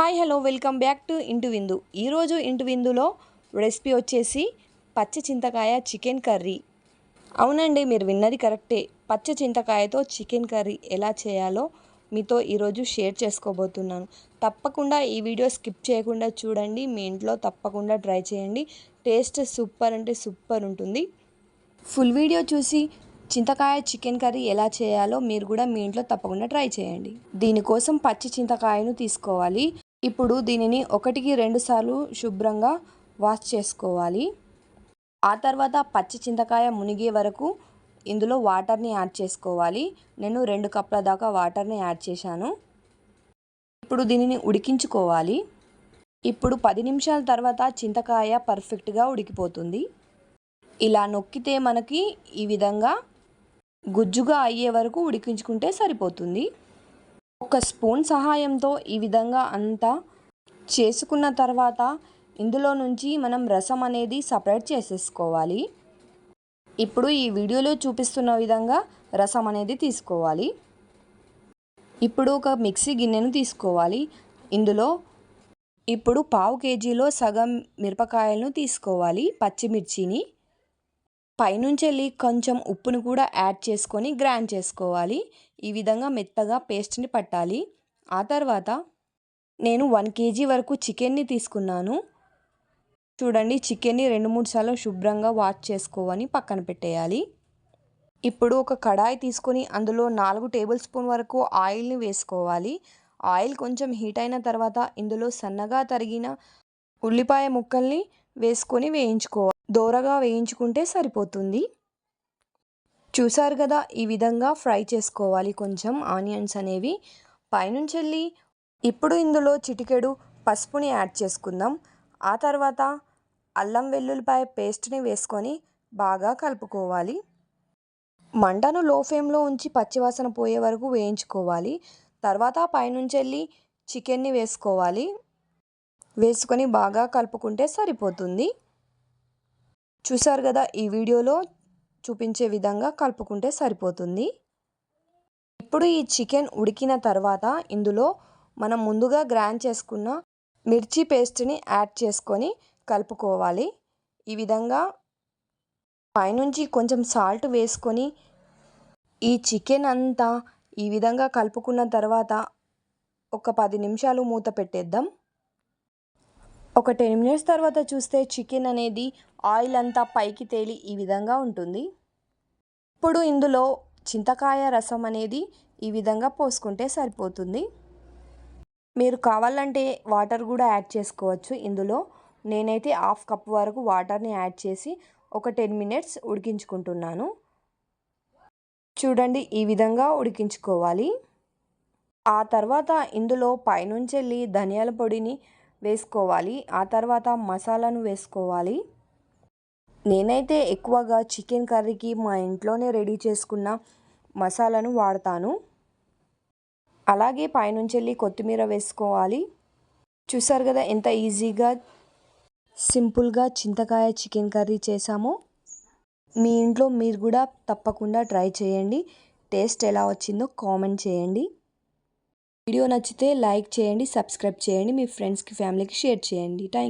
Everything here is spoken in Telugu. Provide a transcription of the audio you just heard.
Hi hello welcome back to Intu Vindu. ఈరోజు ఇంటు విందులో రెసిపీ వచ్చేసి పచ్చి చింతకాయ చికెన్ కర్రీ. అవునండి మీరు విన్నది కరెక్టే. పచ్చ చింతకాయతో చికెన్ కర్రీ ఎలా చేయాలో మీతో ఈరోజు షేర్ చేసుకోబోతున్నాను. తప్పకుండా ఈ వీడియో స్కిప్ చేయకుండా చూడండి. మీ ఇంట్లో తప్పకుండా ట్రై చేయండి. టేస్ట్ సూపర్ అంటే సూపర్ ఉంటుంది. ఫుల్ వీడియో చూసి చింతకాయ చికెన్ కర్రీ ఎలా చేయాలో మీరు కూడా మీ ఇంట్లో తప్పకుండా ట్రై చేయండి. దీనికోసం పచ్చి చింతకాయను తీసుకోవాలి. ఇప్పుడు దీనిని ఒకటికి రెండు సార్లు శుభ్రంగా వాష్ చేసుకోవాలి. ఆ తర్వాత పచ్చి చింతకాయ మునిగే వరకు ఇందులో వాటర్ని యాడ్ చేసుకోవాలి. నేను రెండు కప్పుల దాకా వాటర్ని యాడ్ చేశాను. ఇప్పుడు దీనిని ఉడికించుకోవాలి. ఇప్పుడు పది నిమిషాల తర్వాత చింతకాయ పర్ఫెక్ట్గా ఉడికిపోతుంది. ఇలా నొక్కితే మనకి ఈ విధంగా గుజ్జుగా అయ్యే వరకు ఉడికించుకుంటే సరిపోతుంది. ఒక స్పూన్ సహాయంతో ఈ విధంగా అంతా చేసుకున్న తర్వాత ఇందులో నుంచి మనం రసం అనేది సపరేట్ చేసేసుకోవాలి. ఇప్పుడు ఈ వీడియోలో చూపిస్తున్న విధంగా రసం అనేది తీసుకోవాలి. ఇప్పుడు ఒక మిక్సీ గిన్నెను తీసుకోవాలి. ఇందులో ఇప్పుడు పావు కేజీలో సగం మిరపకాయలను తీసుకోవాలి పచ్చిమిర్చిని. పైనుంచి వెళ్ళి కొంచెం ఉప్పును కూడా యాడ్ చేసుకొని గ్రైండ్ చేసుకోవాలి. ఈ విధంగా మెత్తగా పేస్ట్ని పట్టాలి. ఆ తర్వాత నేను వన్ కేజీ వరకు చికెన్ని తీసుకున్నాను. చూడండి చికెన్ని రెండు మూడు సార్లు శుభ్రంగా వాష్ చేసుకోవని పక్కన పెట్టేయాలి. ఇప్పుడు ఒక కడాయి తీసుకొని అందులో నాలుగు టేబుల్ స్పూన్ వరకు ఆయిల్ని వేసుకోవాలి. ఆయిల్ కొంచెం హీట్ అయిన తర్వాత ఇందులో సన్నగా తరిగిన ఉల్లిపాయ ముక్కల్ని వేసుకొని వేయించుకోవాలి. దోరగా వేయించుకుంటే సరిపోతుంది. చూసారు కదా ఈ విధంగా ఫ్రై చేసుకోవాలి. కొంచెం ఆనియన్స్ అనేవి. పైనుంచి వెళ్ళి ఇప్పుడు ఇందులో చిటికెడు పసుపుని యాడ్ చేసుకుందాం. ఆ తర్వాత అల్లం వెల్లుల్లిపాయ పేస్ట్ని వేసుకొని బాగా కలుపుకోవాలి. మంటను లో ఫ్లేమ్లో ఉంచి పచ్చివాసన పోయే వరకు వేయించుకోవాలి. తర్వాత పైనుంచి వెళ్ళి చికెన్ని వేసుకోవాలి. వేసుకొని బాగా కలుపుకుంటే సరిపోతుంది. చూసారు కదా ఈ వీడియోలో చూపించే విధంగా కలుపుకుంటే సరిపోతుంది. ఇప్పుడు ఈ చికెన్ ఉడికిన తర్వాత ఇందులో మనం ముందుగా గ్రైండ్ చేసుకున్న మిర్చి పేస్ట్ని యాడ్ చేసుకొని కలుపుకోవాలి. ఈ విధంగా పైనుంచి కొంచెం సాల్ట్ వేసుకొని ఈ చికెన్ అంతా ఈ విధంగా కలుపుకున్న తర్వాత ఒక పది నిమిషాలు మూత పెట్టేద్దాం. ఒక టెన్ మినిట్స్ తర్వాత చూస్తే చికెన్ అనేది ఆయిల్ అంతా పైకి తేలి ఈ విధంగా ఉంటుంది. ఇప్పుడు ఇందులో చింతకాయ రసం అనేది ఈ విధంగా పోసుకుంటే సరిపోతుంది. మీరు కావాలంటే వాటర్ కూడా యాడ్ చేసుకోవచ్చు ఇందులో. నేనైతే హాఫ్ కప్ వరకు వాటర్ని యాడ్ చేసి ఒక టెన్ మినిట్స్ ఉడికించుకుంటున్నాను. చూడండి ఈ విధంగా ఉడికించుకోవాలి. ఆ తర్వాత ఇందులో పైనుంచి వెళ్ళి ధనియాల పొడిని వేసుకోవాలి. ఆ తర్వాత మసాలాను వేసుకోవాలి. నేనైతే ఎక్కువగా చికెన్ కర్రీకి మా ఇంట్లోనే రెడీ చేసుకున్న మసాలాను వాడతాను. అలాగే పైనుంచి వెళ్ళి కొత్తిమీర వేసుకోవాలి. చూసారు కదా ఎంత ఈజీగా సింపుల్గా చింతకాయ చికెన్ కర్రీ చేసామో మీ ఇంట్లో మీరు కూడా తప్పకుండా ట్రై చేయండి. టేస్ట్ ఎలా వచ్చిందో కామెంట్ చేయండి. వీడియో నచ్చితే లైక్ చేయండి సబ్స్క్రైబ్ చేయండి మీ ఫ్రెండ్స్కి ఫ్యామిలీకి షేర్ చేయండి. థ్యాంక్